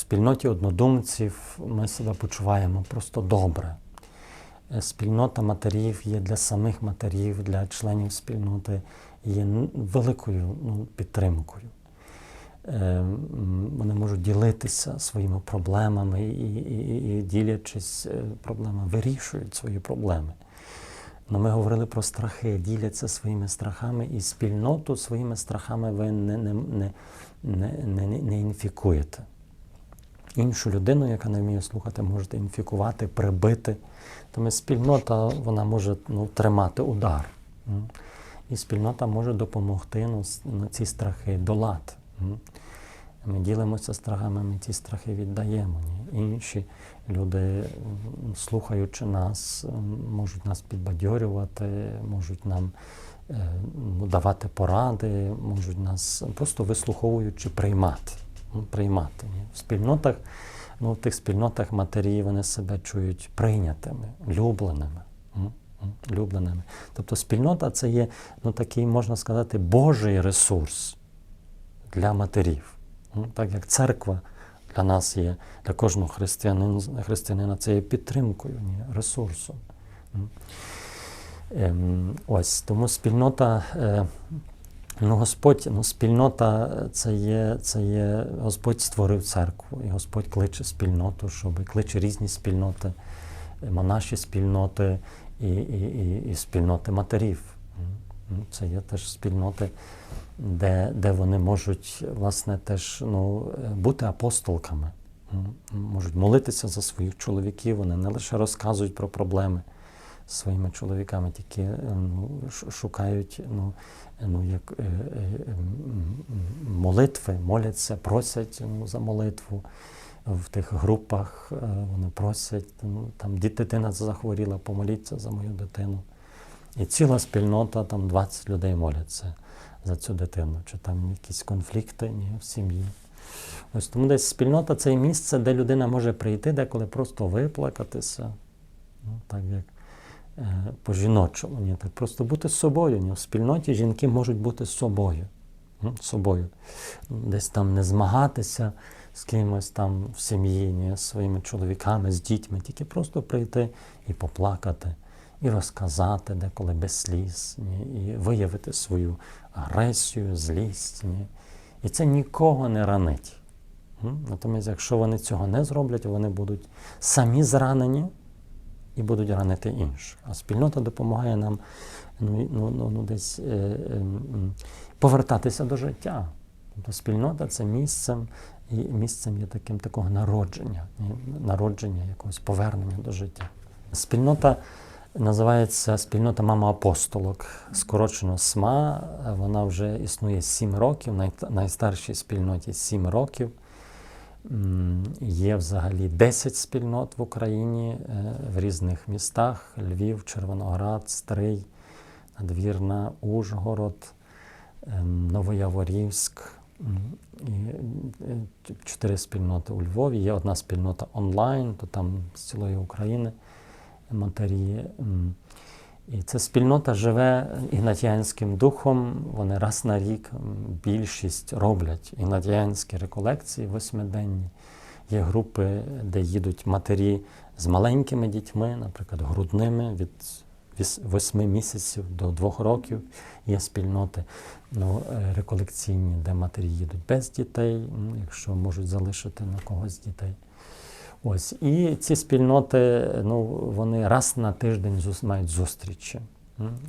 спільноті однодумців ми себе почуваємо просто добре. Е, Спільнота матерів є для самих матерів, для членів спільноти є великою ну, підтримкою. Е, Вони можуть ділитися своїми проблемами і, і, і- ділячись е, проблемами, вирішують свої проблеми. Но ми говорили про страхи, діляться своїми страхами, і спільноту своїми страхами ви не, не, не, не, не, не інфікуєте. Іншу людину, яка не вміє слухати, можете інфікувати, прибити. Тому спільнота вона може ну, тримати удар. І спільнота може допомогти ну, ну, ці страхи долати. Ми ділимося страхами, ми ці страхи віддаємо. Інші люди, слухаючи нас, можуть нас підбадьорювати, можуть нам е, ну, давати поради, можуть нас просто вислуховуючи приймати. Приймати. Ні? В спільнотах, ну, в тих спільнотах матері вони себе чують прийнятими, любленими. Любленими. Тобто спільнота це є ну, такий, можна сказати, Божий ресурс для матерів. Так як церква для нас є, для кожного християнина, християнина це є підтримкою, ні, ресурсом. Ем, ось тому спільнота, е, ну Господь, ну спільнота е, це є, це є, Господь створив церкву, і Господь кличе спільноту, щоб кличе різні спільноти, е, монаші спільноти і, і, і, і спільноти матерів. М, Це є теж спільноти, де, де вони можуть власне теж ну, е, бути апостолками, можуть молитися за своїх чоловіків, вони не лише розказують про проблеми своїми чоловіками, тільки е, ну, шукають ну, е, ну, як, е, е, молитви, моляться, просять ну, за молитву. В тих групах е, вони просять, ну, там дитина захворіла, помоліться за мою дитину. І ціла спільнота, там 20 людей моляться за цю дитину, чи там якісь конфлікти ні, в сім'ї. Ось тому десь спільнота це місце, де людина може прийти, деколи просто виплакатися, ну, так як по-жіночому. Ні, так просто бути собою. Ні. В спільноті жінки можуть бути собою. собою. Десь там не змагатися з кимось там в сім'ї, ні, з своїми чоловіками, з дітьми, тільки просто прийти і поплакати, і розказати деколи без сліз, ні, і виявити свою агресію, злість. Ні. І це нікого не ранить. Натомість, якщо вони цього не зроблять, вони будуть самі зранені і будуть ранити інших. А спільнота допомагає нам ну, ну, ну, ну, десь е, е, повертатися до життя. Тобто спільнота це місцем, і місцем є таким такого народження, народження якогось повернення до життя. Спільнота називається спільнота мама апостолок, скорочено СМА. Вона вже існує 7 років, най, найстаршій спільноті 7 років. Є взагалі 10 спільнот в Україні е, в різних містах: Львів, Червоноград, Стрий, Надвірна, Ужгород, ем, Новояворівськ. Е, чотири спільноти у Львові. Є одна спільнота онлайн, то там з цілої України матері. І ця спільнота живе ігнатіанським духом. Вони раз на рік більшість роблять ігнатіанські реколекції восьмиденні. Є групи, де їдуть матері з маленькими дітьми, наприклад, грудними від восьми місяців до двох років. Є спільноти ну, е, реколекційні, де матері їдуть без дітей, якщо можуть залишити на когось дітей. Ось. І ці спільноти, ну, вони раз на тиждень мають зустрічі.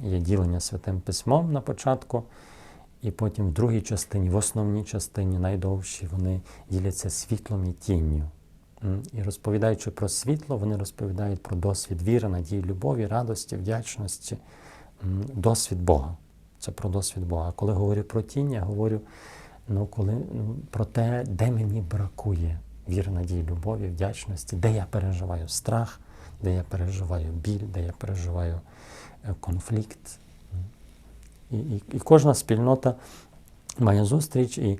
Є ділення святим письмом на початку, і потім в другій частині, в основній частині, найдовшій, вони діляться світлом і тінню. І розповідаючи про світло, вони розповідають про досвід віри, надії, любові, радості, вдячності, досвід Бога. Це про досвід Бога. А коли говорю про тінь, я говорю ну, коли, ну, про те, де мені бракує віри, надії, любові, вдячності, де я переживаю страх, де я переживаю біль, де я переживаю е, конфлікт. І, і, і кожна спільнота має зустріч, і,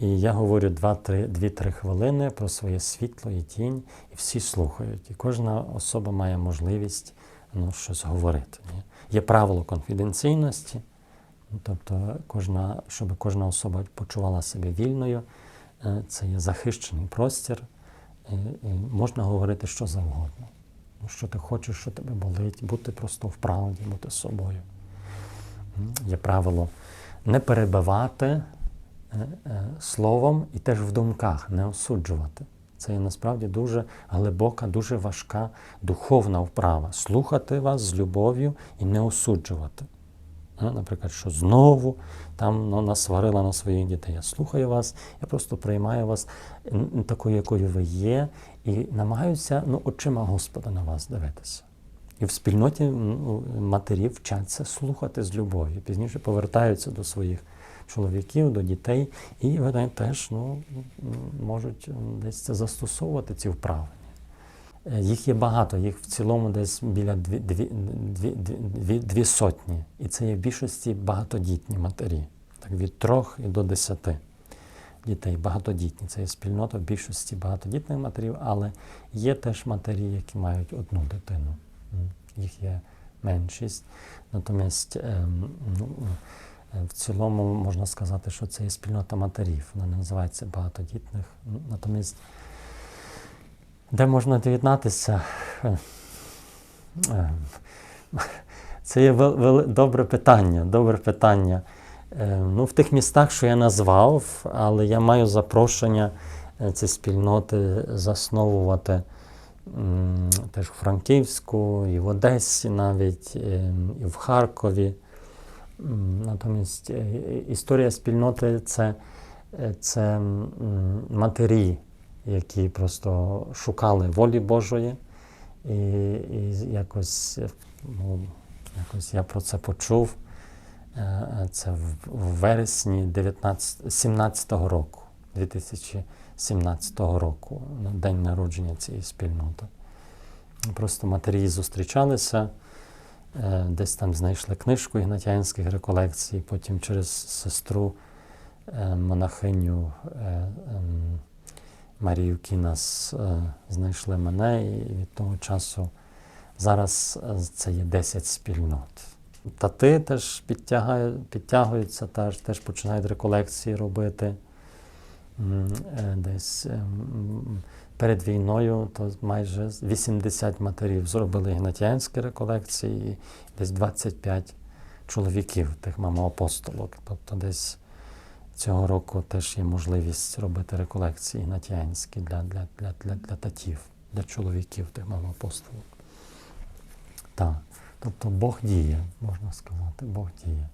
і я говорю 2-3 хвилини про своє світло і тінь, і всі слухають. І кожна особа має можливість ну, щось говорити. Ні? Є правило конфіденційності, ну, тобто кожна, щоб кожна особа почувала себе вільною, це є захищений простір. І, і можна говорити що завгодно. Ну, Що ти хочеш, що тебе болить, бути просто в правді, бути собою. Є правило не перебивати е, е, словом і теж в думках, не осуджувати. Це є насправді дуже глибока, дуже важка духовна вправа. Слухати вас з любов'ю і не осуджувати. Наприклад, що знову там ну, насварила на своїх дітей. Я слухаю вас, я просто приймаю вас такою, якою ви є, і намагаюся ну, очима Господа на вас дивитися. І в спільноті ну, матері вчаться слухати з любов'ю. Пізніше повертаються до своїх чоловіків, до дітей, і вони теж ну, можуть десь це застосовувати, ці вправи. Е, Їх є багато, їх в цілому десь біля дві, дві, дві, дві, дві, сотні. І це є в більшості багатодітні матері, так від трьох і до десяти дітей. Багатодітні. Це є спільнота в більшості багатодітних матерів, але є теж матері, які мають одну дитину. Їх є меншість. Натомість ем, ну, е, в цілому можна сказати, що це є спільнота матерів. Вона не називається багатодітних. Натомість де можна доєднатися? Це є добре питання. Добре питання. Е, Ну, в тих містах, що я назвав, але я маю запрошення е, ці спільноти засновувати теж у Франківську, і в Одесі навіть, е, і в Харкові. Натомість історія спільноти це, це матері, які просто шукали волі Божої. І, і якось, ну, якось я про це почув. Е, Це в, вересні 19, 17-го року, 2017 року, на день народження цієї спільноти. Просто матері зустрічалися, е, десь там знайшли книжку ігнатянських реколекцій, потім через сестру е, монахиню ем, Марію Кінас е, знайшли мене, і від того часу зараз е, це є 10 спільнот. Тати теж підтягуються, теж, теж починають реколекції робити. Е, Десь перед війною то майже 80 матерів зробили ігнатіанські реколекції, і десь 25 чоловіків, тих мамоапостолок. Тобто десь цього року теж є можливість робити реколекції натянські для, для, для, для, для татів, для чоловіків тих мамоапостолок. Так. Тобто Бог діє, можна сказати, Бог діє.